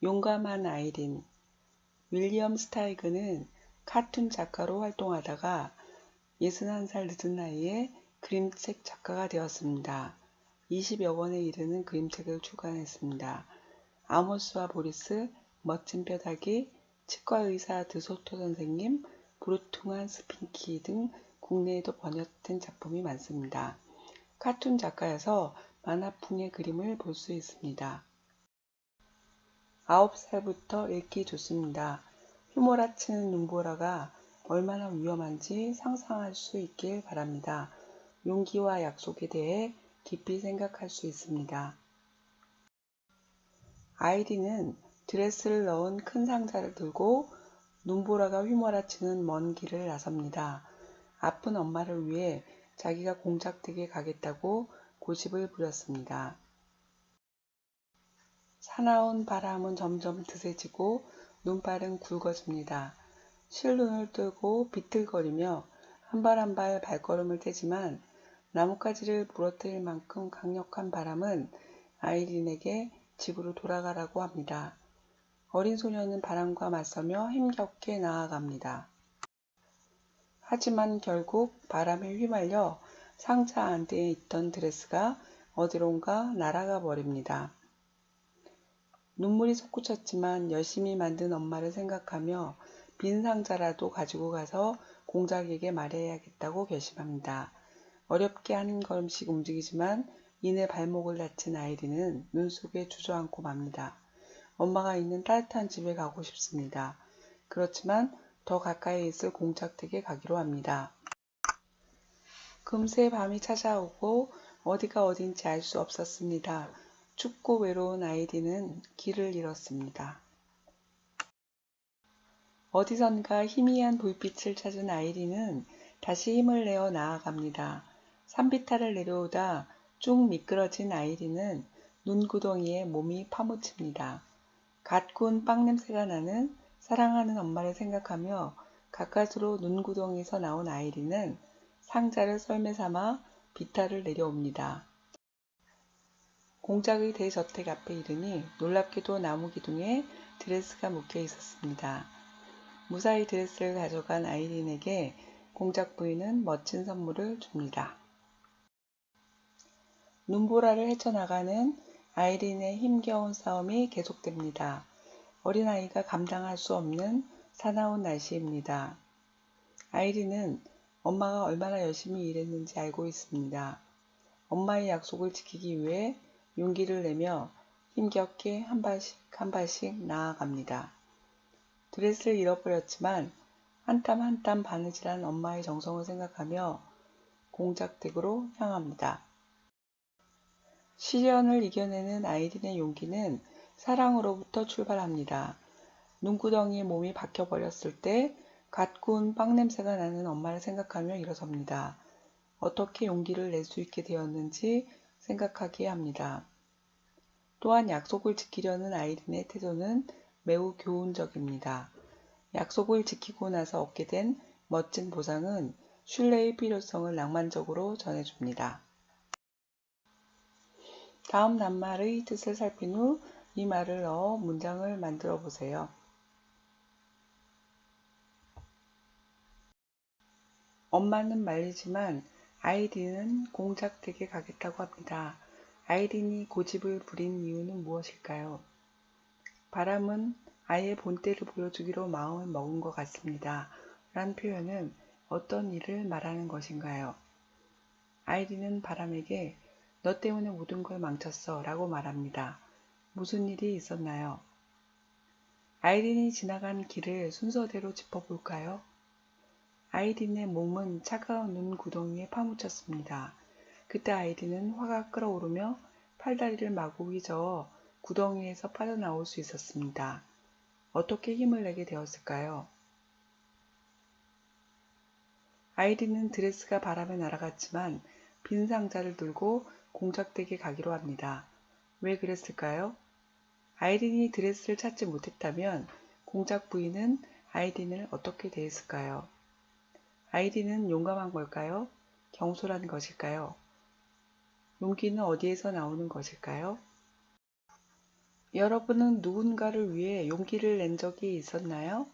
용감한 아이린 윌리엄 스타이그는 카툰 작가로 활동하다가 61살 늦은 나이에 그림책 작가가 되었습니다. 20여 권에 이르는 그림책을 출간했습니다. 아모스와 보리스, 멋진 뼈다귀, 치과의사 드소토 선생님, 부르퉁한 스핑키 등 국내에도 번역된 작품이 많습니다. 카툰 작가여서 만화풍의 그림을 볼 수 있습니다. 9살부터 읽기 좋습니다. 휘몰아치는 눈보라가 얼마나 위험한지 상상할 수 있길 바랍니다. 용기와 약속에 대해 깊이 생각할 수 있습니다. 아이리는 드레스를 넣은 큰 상자를 들고 눈보라가 휘몰아치는 먼 길을 나섭니다. 아픈 엄마를 위해 자기가 공작되게 가겠다고 고집을 부렸습니다. 사나운 바람은 점점 드세지고 눈발은 굵어집니다. 실눈을 뜨고 비틀거리며 한 발 한 발 발걸음을 떼지만 나뭇가지를 부러뜨릴 만큼 강력한 바람은 아이린에게 집으로 돌아가라고 합니다. 어린 소녀는 바람과 맞서며 힘겹게 나아갑니다. 하지만 결국 바람에 휘말려 상자 안에 있던 드레스가 어디론가 날아가 버립니다. 눈물이 솟구쳤지만 열심히 만든 엄마를 생각하며 빈 상자라도 가지고 가서 공작에게 말해야겠다고 결심합니다. 어렵게 한 걸음씩 움직이지만 이내 발목을 다친 아이리는 눈 속에 주저앉고 맙니다. 엄마가 있는 따뜻한 집에 가고 싶습니다. 그렇지만 더 가까이 있을 공작댁에 가기로 합니다. 금세 밤이 찾아오고 어디가 어딘지 알 수 없었습니다. 춥고 외로운 아이리는 길을 잃었습니다. 어디선가 희미한 불빛을 찾은 아이리는 다시 힘을 내어 나아갑니다. 산비탈을 내려오다 쭉 미끄러진 아이리는 눈구덩이에 몸이 파묻힙니다. 갓 구운 빵 냄새가 나는 사랑하는 엄마를 생각하며 가까스로 눈구덩이에서 나온 아이리는 상자를 썰매 삼아 비탈을 내려옵니다. 공작의 대저택 앞에 이르니 놀랍게도 나무 기둥에 드레스가 묶여 있었습니다. 무사히 드레스를 가져간 아이린에게 공작 부인은 멋진 선물을 줍니다. 눈보라를 헤쳐나가는 아이린의 힘겨운 싸움이 계속됩니다. 어린아이가 감당할 수 없는 사나운 날씨입니다. 아이린은 엄마가 얼마나 열심히 일했는지 알고 있습니다. 엄마의 약속을 지키기 위해 용기를 내며 힘겹게 한 발씩 한 발씩 나아갑니다. 드레스를 잃어버렸지만 한 땀 한 땀 바느질한 엄마의 정성을 생각하며 공작댁으로 향합니다. 시련을 이겨내는 아이린의 용기는 사랑으로부터 출발합니다. 눈구덩이에 몸이 박혀버렸을 때 갓 구운 빵 냄새가 나는 엄마를 생각하며 일어섭니다. 어떻게 용기를 낼 수 있게 되었는지 생각하게 합니다. 또한 약속을 지키려는 아이린의 태도는 매우 교훈적입니다. 약속을 지키고 나서 얻게 된 멋진 보상은 신뢰의 필요성을 낭만적으로 전해줍니다. 다음 낱말의 뜻을 살핀 후 이 말을 넣어 문장을 만들어 보세요. 엄마는 말리지만 아이린은 공작댁에 가겠다고 합니다. 아이린이 고집을 부린 이유는 무엇일까요? 바람은 아이의 본때를 보여주기로 마음을 먹은 것 같습니다. 란 표현은 어떤 일을 말하는 것인가요? 아이린은 바람에게 너 때문에 모든 걸 망쳤어 라고 말합니다. 무슨 일이 있었나요? 아이린이 지나간 길을 순서대로 짚어볼까요? 아이린의 몸은 차가운 눈 구덩이에 파묻혔습니다. 그때 아이린은 화가 끓어오르며 팔다리를 마구 휘저어 구덩이에서 빠져나올 수 있었습니다. 어떻게 힘을 내게 되었을까요? 아이린은 드레스가 바람에 날아갔지만 빈 상자를 들고 공작댁에 가기로 합니다. 왜 그랬을까요? 아이린이 드레스를 찾지 못했다면 공작 부인은 아이린을 어떻게 대했을까요? 아이린은 용감한 걸까요? 경솔한 것일까요? 용기는 어디에서 나오는 것일까요? 여러분은 누군가를 위해 용기를 낸 적이 있었나요?